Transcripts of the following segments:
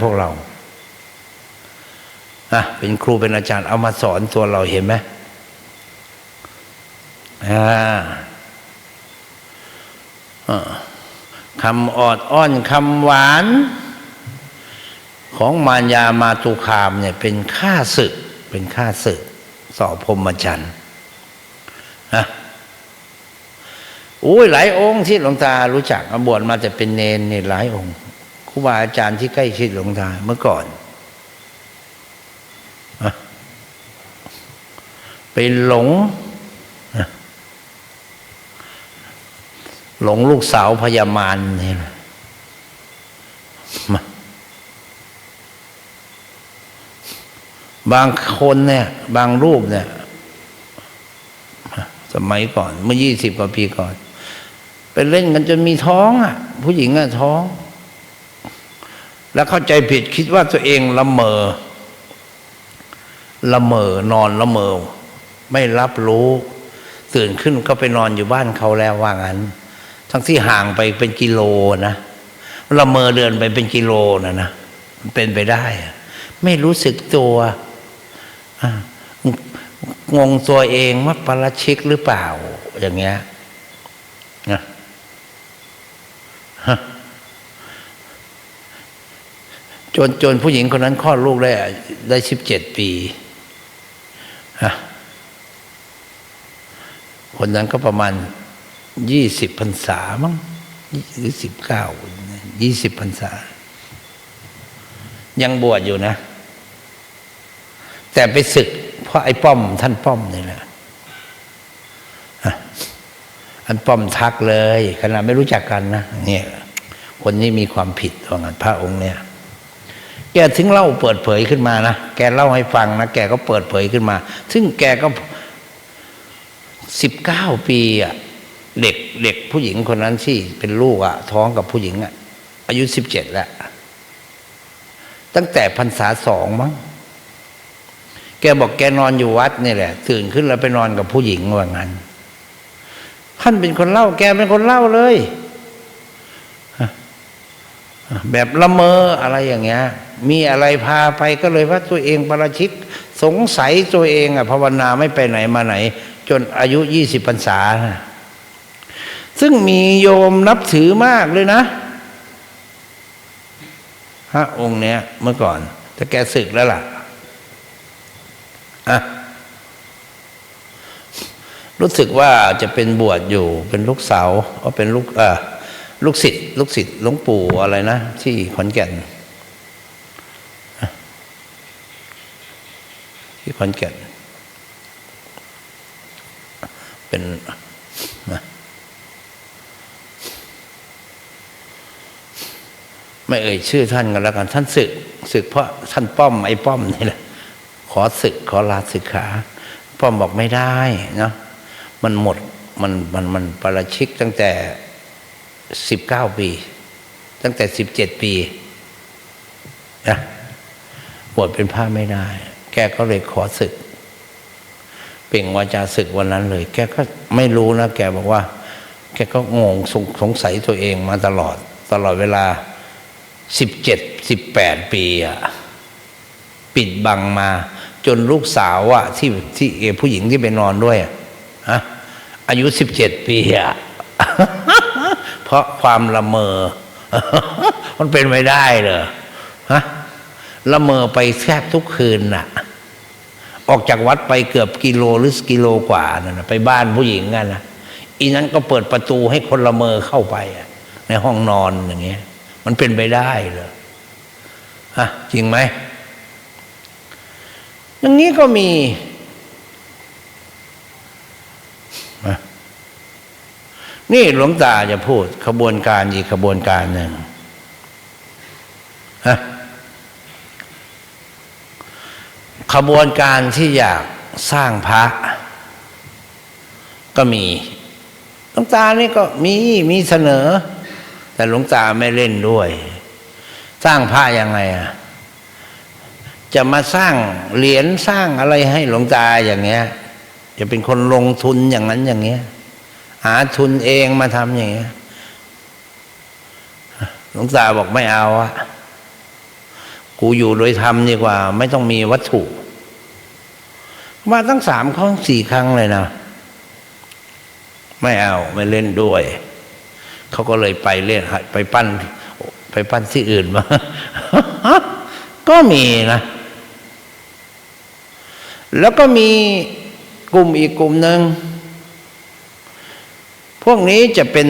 พวกเราอะเป็นครูเป็นอาจารย์เอามาสอนตัวเราเห็นไหมอ่าอ่าคำออดอ้อนคำหวาน ของมารยามาตุคามเนี่ย เป็นค่าศึก เป็นค่าศึก สอบพรมจรรย์นะอุ้ยหลายองค์ที่หลวงตารู้จักมาบวชมาแต่เป็นเนนนี่หลายองค์ รูบาอาจารย์ที่ใกล้ชิดหลวงตาเมื่อก่อนไปหลง หลงลูกสาวพญามารนี่แหละมบางคนเนี่ย บางรูปเนี่ย สมัยก่อน เมื่อยี่สิบกว่าปีก่อน ไปเล่นกันจนมีท้องอะ ผู้หญิงอะท้อง แล้วเข้าใจผิดคิดว่าตัวเองละเมอ ละเมอนอนละเมอ ไม่รับรู้ ตื่นขึ้นก็ไปนอนอยู่บ้านเขาแล้วว่างั้น ทั้งที่ห่างไปเป็นกิโลนะละเมอเดินไปเป็นกิโลนะนะมันเป็นไปได้อะไม่รู้สึกตัวงงตัวเองว่าปราชิกหรือเปล่า อย่างเงี้ยนะฮะ จนจนผู้หญิงคนนั้นคลอดลูกได้ได้สิบเจ็ดปีฮะคนนั้นก็ประมาณยี่สิบพรรษามั้งหรือสิบเก้ายี่สิบพรรษา ยังบวชอยู่นะ แต่ไปศึก เพราะไอ้ป้อม ท่านป้อมนี่แหละอันป้อมทักเลยขณะไม่รู้จักกันนะเนี่ยคนนี้มีความผิดว่างั้นพระองค์เนี่ย กถึงเล่าเปิดเผยขึ้นมานะแกเล่าให้ฟังนะแกก็เปิดเผยขึ้นมา ซึ่งแกก็สิบเก้าปีอะเด็กเด็กผู้หญิงคนนั้นที่เป็นลูกอะท้องกับผู้หญิงอะอายุสิบเจ็ดแล้ว ตั้งแต่พรรษาสองมั้งแกบอกแกนอนอยู่วัดนี่แหละ ตื่นขึ้นแล้วไปนอนกับผู้หญิงว่างั้นท่านเป็นคนเล่า แกเป็นคนเล่าเลย แบบละเมออะไรอย่างเงี้ย มีอะไรพาไปก็เลยว่าตัวเองประชิกสงสัยตัวเองอะภาวนาไม่ไปไหนมาไหน จนอายุยี่สิบพรรษา ซึ่งมีโยมนับถือมากเลยนะพระองค์เนี้ยเมื่อก่อน แต่แกศึกแล้วล่ะอะรู้สึกว่าจะเป็นบวชอยู่เป็นลูกสาวก็เป็นลูกเออ ลูกศิษย์ลูกศิษย์หลวงปู่อะไรนะที่ขอนแก่นที่ขอนแก่น เป็นไม่เอ่ยชื่อท่านกันแล้วกัน ท่านศึกศึกเพราะท่านป้อมไอ้ป้อมนี่แหละขอศึกขอลาศึกขาป้อมบอกไม่ได้เนาะมันหมดมันมันมันปราชิกตั้งแต่ สิบเก้าปี ตั้งแต่สิบเจ็ดปีนะบวชเป็นพระไม่ได้ แกก็เลยขอศึก เปล่งวาจาศึกวันนั้นเลย แกก็ไม่รู้นะแกบอกว่า แกก็งงสงสงสัยตัวเองมาตลอด ตลอดเวลาสิบเจ็ดสิบแปดปีอะปิดบังมา จนลูกสาวอะที่ที่ผู้หญิงที่ไปนอนด้วยอะอายุสิบเจ็ดปีอะ เพราะความละเมอ มันเป็นไม่ได้เลยฮะละเมอไปแทบทุกคืนน่ะ ออกจากวัดไปเกือบกิโลหรือกิโลกว่านั่นนะไปบ้านผู้หญิงกันนะอีนั้นก็เปิดประตูให้คนละเมอเข้าไปในห้องนอนอย่างเงี้ย มันเป็นไปได้เลยฮะจริงไหมอย่างนี้ก็มีนะ นี่หลวงตาจะพูดขบวนการอีกขบวนการหนึ่งฮะขบวนการที่อยากสร้างพระ ก็มีหลวงตานี่ก็มีมีเสนอ แต่หลวงตาไม่เล่นด้วย สร้างพระยังไงอะจะมาสร้างเหรียญสร้างอะไรให้หลวงตาอย่างเงี้ย จะเป็นคนลงทุนอย่างนั้นอย่างเงี้ย หาทุนเองมาทำอย่างเงี้ยหลวงตาบอกไม่เอาอะกูอยู่โดยธรรมดีกว่า ไม่ต้องมีวัตถุ มาตั้งสามครั้งสี่ครั้งเลยนะ ไม่เอาไม่เล่นด้วย เขาก็เลยไปเล่นไปปั้น ไปปั้นที่อื่นมา ก็มีนะ แล้วก็มีกลุ่มอีกกลุ่มหนึ่ง วกนี้จะเป็น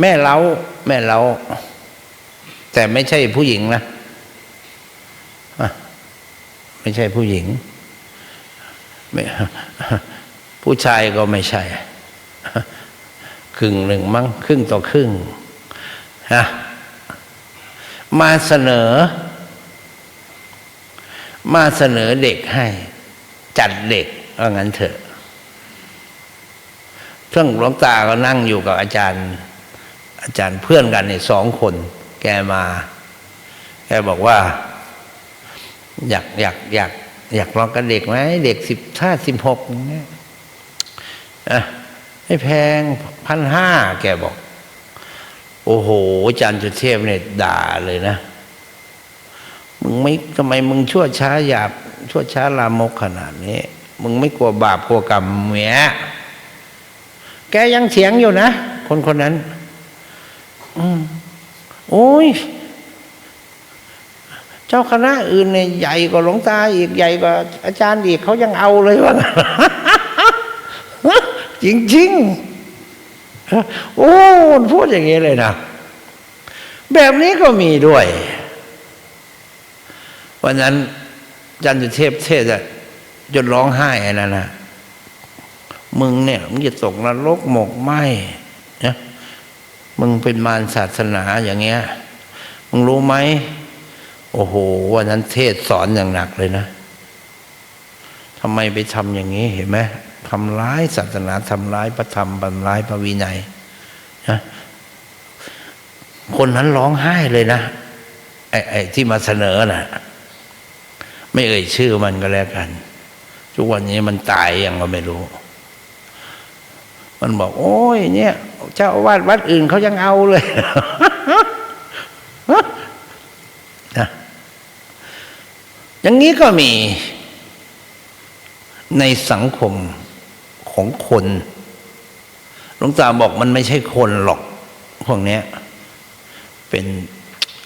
แม่เล้า แม่เล้า แต่ไม่ใช่ผู้หญิงนะไม่ใช่ผู้หญิง ผู้ชายก็ไม่ใช่ครึ่งหนึ่งมั้งครึ่งต่อครึ่งฮะมาเสนอ มาเสนอเด็กให้ จัดเด็กว่างั้นเถอะ เครื่องหลวงตาก็นั่งอยู่กับอาจารย์ อาจารย์เพื่อนกันเนี่ยสองคน แกมา แกบอกว่า อยากอยากอยาก อยากลองกับเด็กไหมเด็กสิบห้าสิบหกอย่างเงี้ยอะไม่แพงพันห้าแกบอก โอ้โหอาจารย์จุเทพเนี่ยด่าเลยนะมึงไม่ทำไมมึงชั่วช้าหยาบชั่วช้าลามกขนาดนี้ มึงไม่กลัวบาปกลัวกรรมเมีย กยังเถียงอยู่นะ คนคนนั้น อืมโอ้ย เจ้าคณะอื่นเนี่ยใหญ่กว่าหลวงตาอีกใหญ่กว่าอาจารย์อีกเขายังเอาเลยว่าจริงๆโอ้พูดอย่างนี้เลยนะ แบบนี้ก็มีด้วย วันนั้นจันทเทพเทศอะจนร้องไห้อ้นั่นนะ มึงเนี่ยมึงจะตกนรกหมกไหมนะมึงเป็นมารศาสนาอย่างเงี้ย มึงรู้ไหม โอ้โห วันนั้นเทศสอนอย่างหนักเลยนะทำไมไปทำอย่างนี้เห็นไหมทำร้ายศาสนาทำร้ายพระธรรมทำร้ายพระวินัยนะคนนั้นร้องไห้เลยนะไอ้ไอ้ที่มาเสนอน่ะ ไม่เอ่ยชื่อมันก็แล้วกัน ทุกวันนี้มันตายยังก็ไม่รู้ มันบอก โอ้ยเนี่ย เจ้าอาวาสวัดอื่นเขายังเอาเลยนะอย่างนี้ก็มีในสังคมของคนหลวงตาบอกมันไม่ใช่คนหรอก พวกนี้เป็น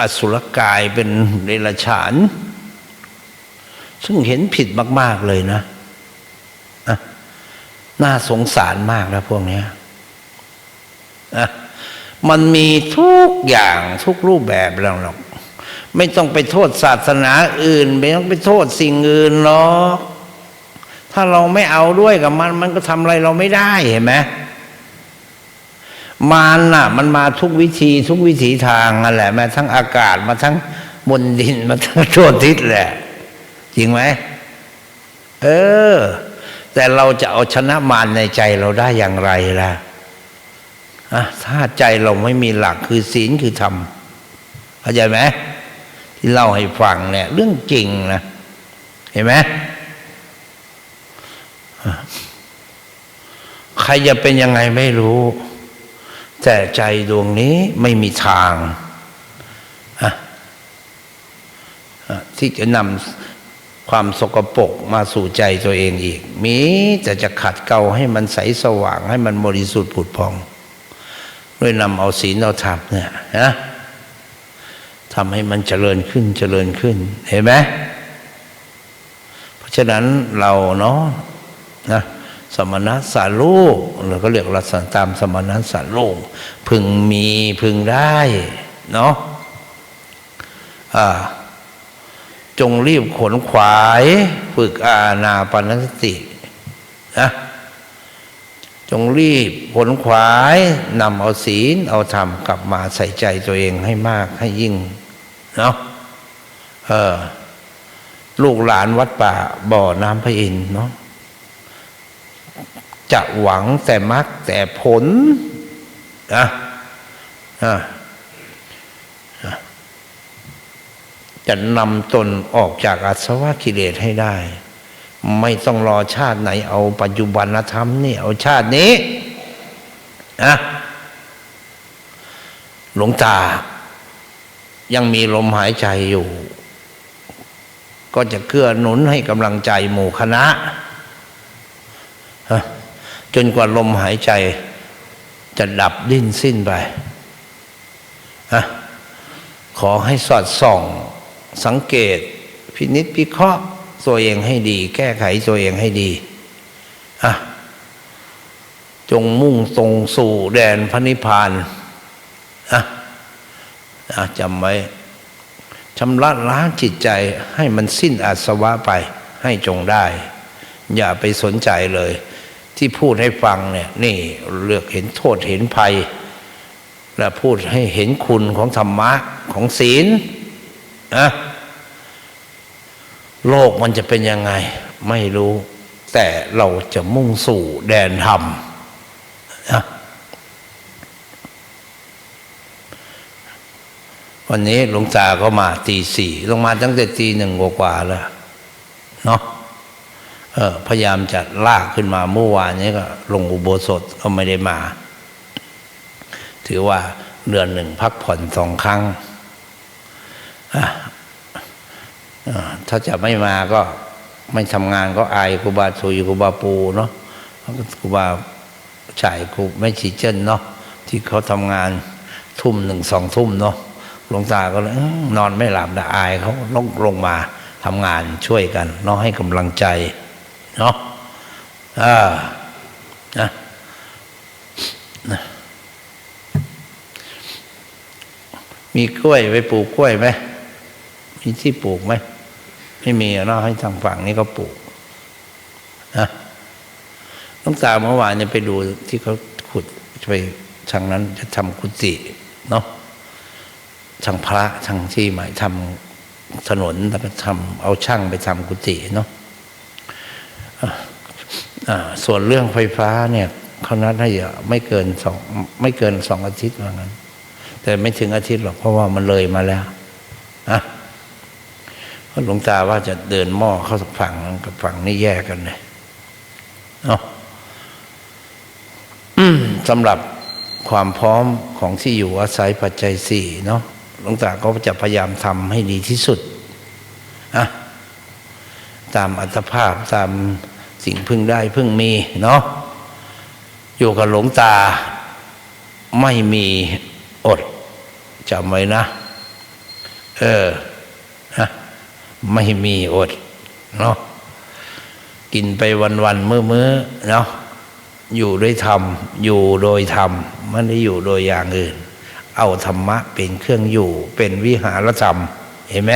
อสุรกายเป็นเดรัจฉาน ซึ่งเห็นผิดมาก ๆ เลยนะ น่าสงสารมากนะพวกนี้ยอะมันมีทุกอย่างทุกรูปแบบแล้วหรอก ไม่ต้องไปโทษศาสนาอื่น ไม่ต้องไปโทษสิ่งอื่นหรอกถ้าเราไม่เอาด้วยกับมัน มันก็ทำอะไรเราไม่ได้เห็นไหมมันน่ะ มันมาทุกวิธีทุกวิถีทางนั่นแหละมาทั้งอากาศมาทั้งบนดินมาทั้งทั่วทิศแหละ จริงไหมเออ แต่เราจะเอาชนะมารในใจเราได้อย่างไรล่ะถ้าใจเราไม่มีหลักคือศีลคือธรรมเข้าใจไหมที่เล่าให้ฟังเนี่ย เรื่องจริงนะ เห็นไหมใครจะเป็นยังไงไม่รู้ แต่ใจดวงนี้ไม่มีทางที่จะนำ ความสกปรกมาสู่ใจตัวเองอีก มีแต่จะขัดเกลาให้มันใสสว่างให้มันบริสุทธิ์ผุดพอง ด้วยนำเอาศีลเอาธรรมเนี่ยนะทำให้มันเจริญขึ้นเจริญขึ้น เห็นไหมเพราะฉะนั้นเราเนาะนะสมณะสาลูกเราก็เรียกลักษณะตามสมณะสาลูกพึงมีพึงได้ เนาะอ่า จงรีบขนขวายฝึกอาณาปานสตินะจงรีบขนขวายนำเอาศีล เอาธรรมกลับมาใส่ใจตัวเองให้มากให้ยิ่งเนาะเออ ลูกหลานวัดป่าบ่อน้ำพระอินเนาะจะหวังแต่มรรคแต่ผลนะอ่า จะนำตนออกจากอาสวะกิเลสให้ได้ ไม่ต้องรอชาติไหน เอาปัจจุบันธรรมนี่ เอาชาตินี้นะหลวงตา ยังมีลมหายใจอยู่ ก็จะเกื้อหนุนให้กำลังใจหมู่คณะ จนกว่าลมหายใจ จะดับดิ้นสิ้นไป ขอให้สอดส่อง สังเกต พินิษพิเคราะห์ตัวเองให้ดี แก้ไขตัวเองให้ดีอะจงมุ่งตรงสู่แดนพระนิพพานอะอะจำไว้ชำระล้างจิตใจให้มันสิ้นอาสวะไป ให้จงได้ อย่าไปสนใจเลย ที่พูดให้ฟังเนี่ย นี่เลือกเห็นโทษเห็นภัย และพูดให้เห็นคุณของธรรมะของศีล นะโลกมันจะเป็นยังไง ไม่รู้ แต่เราจะมุ่งสู่แดนธรรมนะวันนี้หลวงตาก็มาตีสี่ลงมาตั้งแต่ตีหนึ่งกว่าแล้ว เนาะเออพยายามจะลากขึ้นมาเมื่อวานนี้ก็ ลงอุโบสถก็ไม่ได้มา ถือว่าเดือนหนึ่งพักผ่อนสองครั้ง ถ้าจะไม่มาก็ไม่ทำงานก็อายครูบาสุยครูบาปูเนาะครูบาฉายครูไม่ฉีเจนเนาะที่เขาทำงานทุ่มหนึ่งสองทุ่มเนาะหลวงตาก็เลยนอนไม่หลับนะอายเขาลงลงมาทำงานช่วยกันเนาะให้กำลังใจเนาะอ่านะนะมีกล้วยไปปลูกกล้วยไหม มีที่ปลูกไหมไม่มีอะเนาให้ทางฝั่งนี้ก็ปลูกนะน้องตาเมื่อวานเนี่ยไปดูที่เขาขุดไปทางนั้นจะทำกุฏิเนาะทางพระทางที่หมายทำถนนแล้วก็ทำเอาช่างไปทำกุฏิเนาะะส่วนเรื่องไฟฟ้าเนี่ยเขานัดให้ไม่เกินสองไม่เกินสองอาทิตย์ว่างั้น แต่ไม่ถึงอาทิตย์หรอกเพราะว่ามันเลยมาแล้ว พราะหลวงตาว่าจะเดินหม้อเข้าฝั่งกับฝั่งนี้แยกกันเลยเนาะสำหรับความพร้อมของที่อยู่อาศัยปัจจัยสี่เนาะหลวงตาก็จะพยายามทำให้ดีที่สุดอะตามอัตภาพตามสิ่งพึ่งได้พึ่งมีเนาะอยู่กับหลวงตาไม่มีอดจำไว้นะ เออ ไม่มีอดเนาะกินไปวันๆมื้อมื้อเนาะอยู่ด้วยธรรม อยู่โดยธรรมไม่ได้อยู่โดยอย่างอื่น เอาธรรมะเป็นเครื่องอยู่ เป็นวิหารธรรม เห็นไหม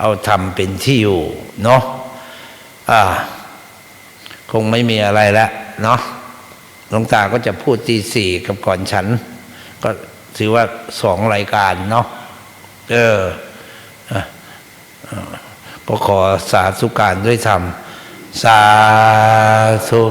เอาธรรมเป็นที่อยู่เนาะอ่า คงไม่มีอะไรแล้วเนาะหลวงตาก็จะพูดตีสี่กับก่อนฉัน ก็ถือว่าสองรายการเนาะเอออ ก็ขอสาธุการด้วยธรรม สาธุ